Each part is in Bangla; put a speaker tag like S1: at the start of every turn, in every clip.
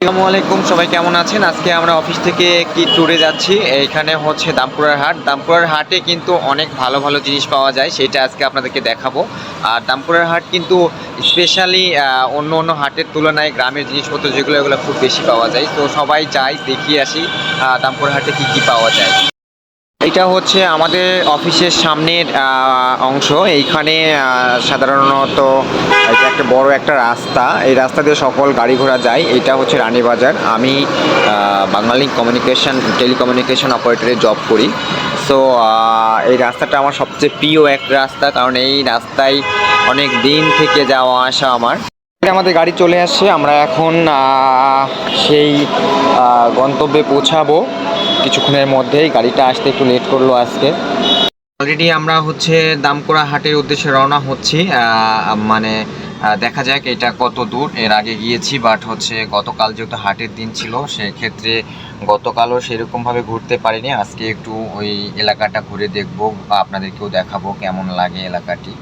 S1: আসসালামু আলাইকুম, সবাই কেমন আছেন? আজকে আমরা অফিস থেকে একটি ট্যুরে যাচ্ছি। এখানে হচ্ছে দামপুরার হাট। দামপুরার হাটে কিন্তু অনেক ভালো ভালো জিনিস পাওয়া যায়, সেটা আজকে আপনাদেরকে দেখাবো। আর দামপুরার হাট কিন্তু স্পেশালি অন্য অন্য হাটের তুলনায় গ্রামের জিনিসপত্র যেগুলো, এগুলো খুব বেশি পাওয়া যায়। তো সবাই যাই দেখিয়ে আসি দামপুরার দামপুর হাটে কি কি পাওয়া যায়। এটা হচ্ছে আমাদের অফিসের সামনের অংশ। এইখানে সাধারণত এটা একটা বড় একটা রাস্তা। এই রাস্তা দিয়ে সকল গাড়ি ঘোড়া যায়। এটা হচ্ছে রানীবাজার আমি বাঙালি কমিউনিকেশন টেলিকমিউনিকেশন অপারেটরে জব করি। সো এই রাস্তাটা আমার সবচেয়ে প্রিয় এক রাস্তা, কারণ এই রাস্তায় অনেক দিন থেকে যাওয়া, আসা আমার। আমাদের গাড়ি চলে আসছে। আমরা এখন সেই গন্তব্যে পৌঁছাবো। কিছুক্ষণের মধ্যেই গাড়িটা আসতে একটু লেট করল আজকে। অলরেডি আমরা হচ্ছে দামকোড়া হাটের উদ্দেশ্যে রওনা হচ্ছি। মানে দেখা যাক এটা কত দূর। এর আগে গিয়েছি বাট হচ্ছে গতকাল যেহেতু হাটের দিন ছিল, সেক্ষেত্রে গতকালও সেরকমভাবে ঘুরতে পারিনি। আজকে একটু ওই এলাকাটা ঘুরে দেখব বা আপনাদেরকেও দেখাবো কেমন লাগে এলাকাটি।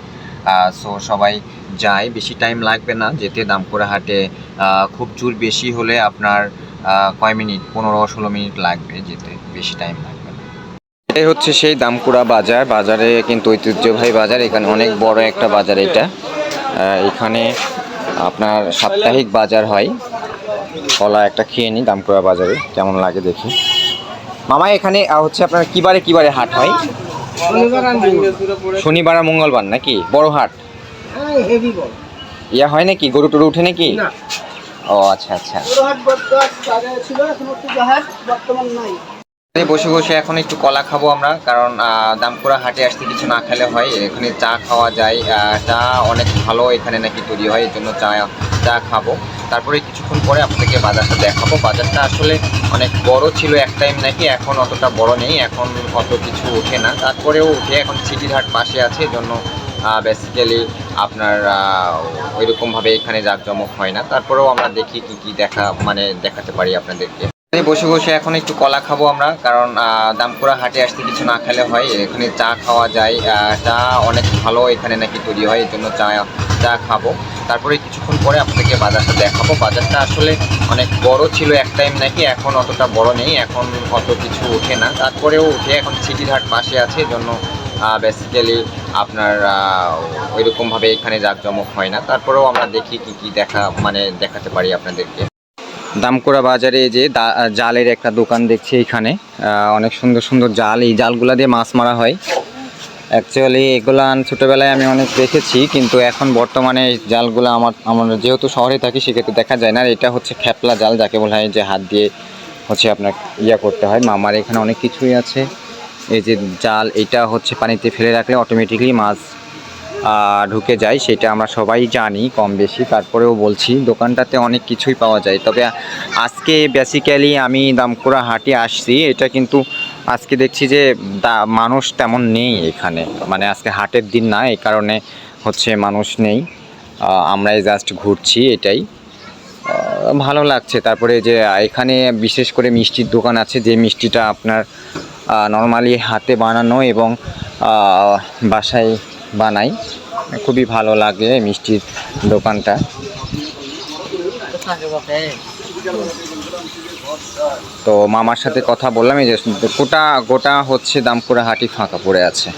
S1: সো সবাই যায়, বেশি টাইম লাগবে না। যেতে দামকোড়া হাটে খুব জোর বেশি হলে আপনার কয় মিনিট? পনেরো ষোলো মিনিট লাগবে যেতে বেশি টাইম লাগবে না। এই হচ্ছে সেই দামকুড়া বাজার। বাজারে কিন্তু ঐতিহ্যবাহী বাজার। এখানে অনেক বড় একটা বাজার এটা। এখানে আপনার সাপ্তাহিক বাজার হয়। কলা একটা খেয়ে নিই দামকুড়া বাজারে। কেমন লাগে দেখি। মামা এখানে হচ্ছে আপনার কিবারে কিবারে হাট হয়? শনিবার আর মঙ্গলবার নাকি? বড় হাট? ইয়া হয় নাকি? গরু টরু উঠে নাকি?
S2: না।
S1: ও আচ্ছা আচ্ছা। বসে বসে এখন একটু কলা খাব আমরা, কারণ দামপুরা হাটে আসতে কিছু না খেলে হয়। এখানে চা খাওয়া যায় চা অনেক ভালো এখানে নাকি তৈরি হয় এর জন্য চা চা খাব। তারপরে কিছুক্ষণ পরে আপনাদেরকে বাজারটা দেখাবো। বাজারটা আসলে অনেক বড় ছিল এক টাইম নাকি, এখন অতটা বড় নেই, এখন অত কিছু ওঠে না। তারপরেও উঠে, এখন সিটির হাট পাশে আছে এজন্য বেসিক্যালি আপনার ওই রকমভাবে এখানে জাঁকজমক হয় না। তারপরেও আমরা দেখি কি কি দেখা মানে দেখাতে পারি আপনাদেরকে। এই বসে বসে এখন একটু কলা খাব আমরা, কারণ দামপুরা হাটে আসতে কিছু না খেলে হয়। এখানে চা খাওয়া যায় চা অনেক ভালো এখানে নাকি তৈরি হয় এর জন্য চা চা খাব। তারপরে কিছুক্ষণ পরে আপনাদেরকে বাজারটা দেখাবো। বাজারটা আসলে অনেক বড় ছিল এক টাইম নাকি, এখন অতটা বড় নেই, এখন অত কিছু ওঠে না। তারপরেও উঠে, এখন সিটির হাট পাশে আছে এজন্য বেসিক্যালি আপনার ওই রকমভাবে এখানে জাঁকজমক হয় না। তারপরেও আমরা দেখি কি কি দেখা মানে দেখাতে পারি আপনাদেরকে। দামকোড়া বাজারে যে জালের একটা দোকান দেখছি এখানে অনেক সুন্দর সুন্দর জাল। এই জালগুলা দিয়ে মাছ মারা হয়। অ্যাকচুয়ালি এগুলা ছোটোবেলায় আমি অনেক দেখেছি, কিন্তু এখন বর্তমানে জালগুলো আমার, আমরা যেহেতু শহরে থাকি, সেক্ষেত্রে দেখা যায় না। এটা হচ্ছে খ্যাপলা জাল, যাকে বলা হয় যে হাত দিয়ে হচ্ছে আপনার ইয়া করতে হয়। মামার এখানে অনেক কিছুই আছে। এই যে জাল, এটা হচ্ছে পানিতে ফেলে রাখলে অটোমেটিকলি মাছ ঢুকে যায়, সেটা আমরা সবাই জানি কম বেশি। তারপরেও বলছি, দোকানটাতে অনেক কিছুই পাওয়া যায়। তবে আজকে বেসিক্যালি আমি দামকুড়া হাটে আসছি, এটা কিন্তু আজকে দেখছি যে মানুষ তেমন নেই এখানে। মানে আজকে হাটের দিন না, এই কারণে হচ্ছে মানুষ নেই। আমরাই জাস্ট ঘুরছি, এটাই। ভালো লাগছে। তারপরে যে, এখানে বিশেষ করে মিষ্টির দোকান আছে, যে মিষ্টিটা আপনার নর্মালি হাতে বানানো এবং বাসায় বানাই। খুবই ভালো লাগে মিষ্টির দোকানটা। তো মামার সাথে কথা বললাম, এই যে গোটা গোটা হচ্ছে দামপুরা হাটি ফাঁকা পড়ে আছে।